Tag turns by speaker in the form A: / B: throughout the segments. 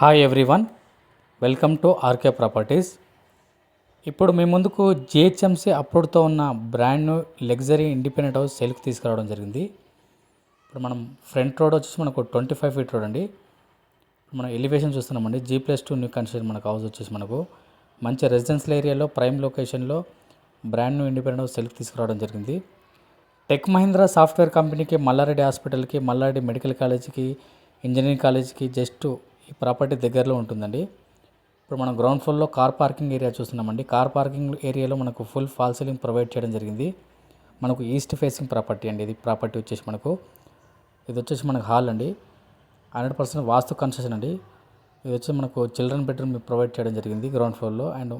A: Hi everyone welcome to RK properties ఇప్పుడు మీ ముందుకు జిహెచ్ఎంసీ అప్రూవ్డ్తో ఉన్న brand new luxury independent house సేల్కి తీసుకురావడం జరిగింది. ఇప్పుడు మనం ఫ్రంట్ రోడ్ వచ్చేసి మనకు ట్వంటీ ఫైవ్ ఫీట్ రోడ్ అండి మనం ఎలివేషన్ చూస్తున్నామండి. G plus two new construction మనకు హౌస్ వచ్చేసి మనకు. మంచి రెసిడెన్షియల్ ఏరియాలో ప్రైమ్ లొకేషన్లో బ్రాండ్ న్యూ ఇండిపెండెంట్ హౌస్ సెల్కి తీసుకురావడం జరిగింది. టెక్ మహీంద్రా సాఫ్ట్వేర్ కంపెనీకి మల్లారెడ్డి హాస్పిటల్కి మల్లారెడ్డి మెడికల్ కాలేజీకి ఇంజనీరింగ్ కాలేజీకి జస్ట్ ఈ ప్రాపర్టీ దగ్గరలో ఉంటుందండి. ఇప్పుడు మనం గ్రౌండ్ ఫ్లోర్లో కార్ పార్కింగ్ ఏరియా చూస్తున్నామండి. కార్ పార్కింగ్ ఏరియాలో మనకు ఫుల్ ఫాల్ సీలింగ్ ప్రొవైడ్ చేయడం జరిగింది. మనకు ఈస్ట్ ఫేసింగ్ ప్రాపర్టీ అండి ఇది. ప్రాపర్టీ వచ్చేసి మనకు. ఇది వచ్చేసి మనకు హాల్ అండి. హండ్రెడ్ పర్సెంట్ వాస్తు కన్స్ట్రక్షన్ అండి. ఇది వచ్చి మనకు చిల్డ్రన్ బెడ్రూమ్ ప్రొవైడ్ చేయడం జరిగింది గ్రౌండ్ ఫ్లోర్లో అండ్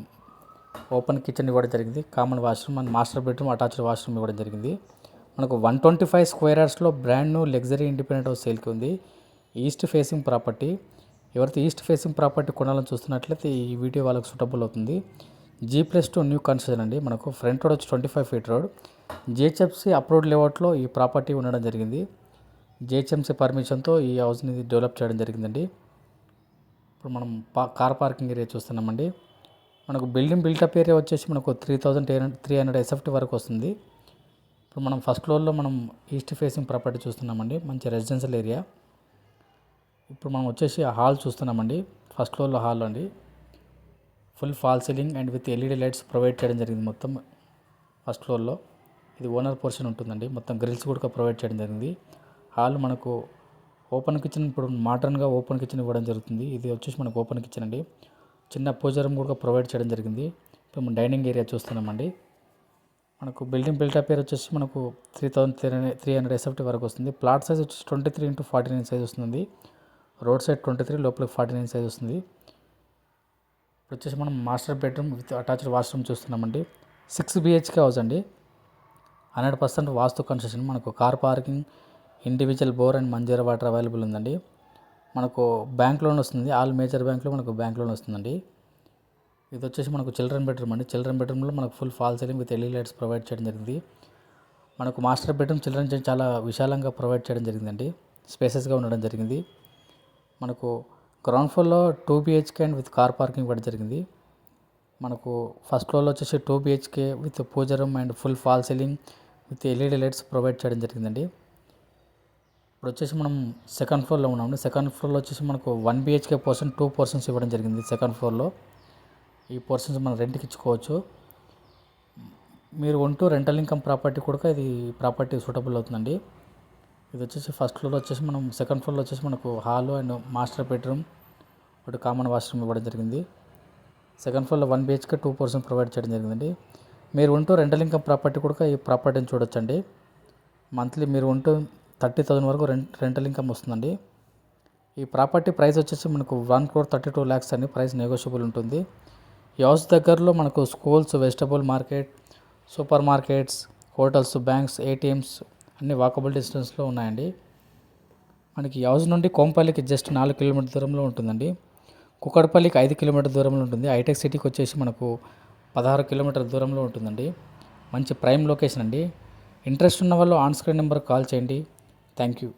A: ఓపెన్ కిచెన్ ఇవ్వడం జరిగింది. Common washroom and master bedroom attached washroom ఇవ్వడం జరిగింది. మనకు one twenty five square యార్డ్స్లో brand new luxury independent house సేల్కి ఉంది. ఈస్ట్ ఫేసింగ్ ప్రాపర్టీ ఎవరైతే ఈస్ట్ ఫేసింగ్ ప్రాపర్టీ కొనాలని చూస్తున్నట్లయితే ఈ వీడియో వాళ్ళకి సూటబుల్ అవుతుంది. G plus two new construction అండి. మనకు ఫ్రంట్ రోడ్ వచ్చి twenty five feet road GHFC approved లేఅవుట్లో ఈ ప్రాపర్టీ ఉండడం జరిగింది. జిహెచ్ఎంసీ పర్మిషన్తో ఈ హౌస్ని డెవలప్ చేయడం జరిగిందండి. ఇప్పుడు మనం పా కార్ పార్కింగ్ ఏరియా చూస్తున్నామండి. మనకు బిల్డింగ్ బిల్టప్ ఏరియా వచ్చేసి మనకు three thousand three hundred SFT వరకు వస్తుంది. ఇప్పుడు మనం ఫస్ట్ ఫ్లోర్లో మనం ఈస్ట్ ఫేసింగ్ ప్రాపర్టీ చూస్తున్నామండి. మంచి రెసిడెన్షియల్ ఏరియా ఇప్పుడు మనం వచ్చేసి ఆ హాల్ చూస్తున్నామండి. ఫస్ట్ ఫ్లోర్లో హాల్ అండి. Full fall ceiling and with LED lights provide చేయడం జరిగింది మొత్తం ఫస్ట్ ఫ్లోర్లో. ఇది ఓనర్ పోర్షన్ ఉంటుందండి. మొత్తం గ్రిల్స్ కూడా ప్రొవైడ్ చేయడం జరిగింది. హాల్ మనకు ఓపెన్ కిచెన్ ఇప్పుడు మోడర్న్గా ఓపెన్ కిచెన్ ఇవ్వడం జరుగుతుంది. ఇది వచ్చేసి మనకు ఓపెన్ కిచెన్ అండి. చిన్న పూజరం కూడా ప్రొవైడ్ చేయడం జరిగింది. ఇప్పుడు మనం డైనింగ్ ఏరియా చూస్తున్నామండి. మనకు బిల్డింగ్ బిల్టప్ ఏరియా వచ్చేసి మనకు three thousand three three hundred SFT వరకు వస్తుంది. ప్లాట్ సైజ్ వచ్చేసి twenty three into forty nine size వస్తుంది రోడ్ సైడ్ ట్వంటీ త్రీ లోపల ఫార్టీ నైన్ సైజ్ వస్తుంది. ఇప్పుడు వచ్చేసి మనం master bedroom with attached washroom చూస్తున్నామండి. సిక్స్ బిహెచ్కే హౌస్ అండి. Hundred percent vastu construction. మనకు car parking individual bore and Manjira water available ఉందండి. మనకు బ్యాంక్ లోన్ వస్తుంది. ఆల్ మేజర్ బ్యాంక్లో మనకు బ్యాంక్ లోన్ వస్తుందండి. ఇది వచ్చేసి మనకు చిల్డ్రన్ బెడ్రూమ్ అండి. చిల్డ్రన్ బెడ్రూమ్లో మనకు full fall ceiling with LE lights provide చేయడం జరిగింది. మనకు మాస్టర్ బెడ్రూమ్ చిల్డ్రన్ చాలా విశాలంగా ప్రొవైడ్ చేయడం జరిగిందండి. స్పేసెస్గా ఉండడం జరిగింది. మనకు గ్రౌండ్ ఫ్లోర్లో two BHK and with car parking ఇవ్వడం జరిగింది. మనకు ఫస్ట్ ఫ్లోర్లో వచ్చేసి two BHK with puja room and full fall ceiling with LED lights provide చేయడం జరిగిందండి. ఇప్పుడు వచ్చేసి మనం సెకండ్ ఫ్లోర్లో ఉన్నాము సెకండ్ ఫ్లోర్లో వచ్చేసి మనకు one BHK portion two portions ఇవ్వడం జరిగింది సెకండ్ ఫ్లోర్లో ఈ పోర్షన్స్ మనం రెంట్కి ఇచ్చుకోవచ్చు. మీరు ఉంటూ రెంటల్ ఇన్కమ్ ప్రాపర్టీ కూడా ఇది ప్రాపర్టీ సూటబుల్ అవుతుందండి. ఇది వచ్చేసి ఫస్ట్ ఫ్లోర్లో వచ్చేసి మనం సెకండ్ ఫ్లోర్లో వచ్చేసి మనకు హాల్ అండ్ మాస్టర్ బెడ్రూమ్ ఒకటి కామన్ వాష్రూమ్ ఇవ్వడం జరిగింది. సెకండ్ ఫ్లోర్లో one BHK two percent provide చేయడం జరిగిందండి. మీరు ఉంటూ రెంటల్ ఇన్కమ్ ప్రాపర్టీ కూడా ఈ ప్రాపర్టీని చూడొచ్చండి. మంత్లీ మీరు ఉంటూ థర్టీ థౌసండ్ వరకు రెంట్ రెంటల్ ఇన్కమ్ వస్తుందండి. ఈ ప్రాపర్టీ ప్రైస్ వచ్చేసి మనకు one crore thirty two lakhs అని ప్రైస్ నెగోషియబుల్ ఉంటుంది. ఈ హౌస్ దగ్గరలో మనకు schools vegetable market super markets hotels banks ATMs అన్ని వాకబుల్ డిస్టెన్స్లో ఉన్నాయండి. మనకి హౌస్ నుండి కోంపల్లికి జస్ట్ నాలుగు కిలోమీటర్ దూరంలో ఉంటుందండి. కుక్కడపల్లికి ఐదు కిలోమీటర్ దూరంలో ఉంటుంది. హైటెక్ సిటీకి వచ్చేసి మనకు పదహారు కిలోమీటర్ దూరంలో ఉంటుందండి. మంచి ప్రైమ్ లొకేషన్ అండి. ఇంట్రెస్ట్ ఉన్న వాళ్ళు ఆన్ స్క్రీన్ నెంబర్ కాల్ చేయండి. Thank you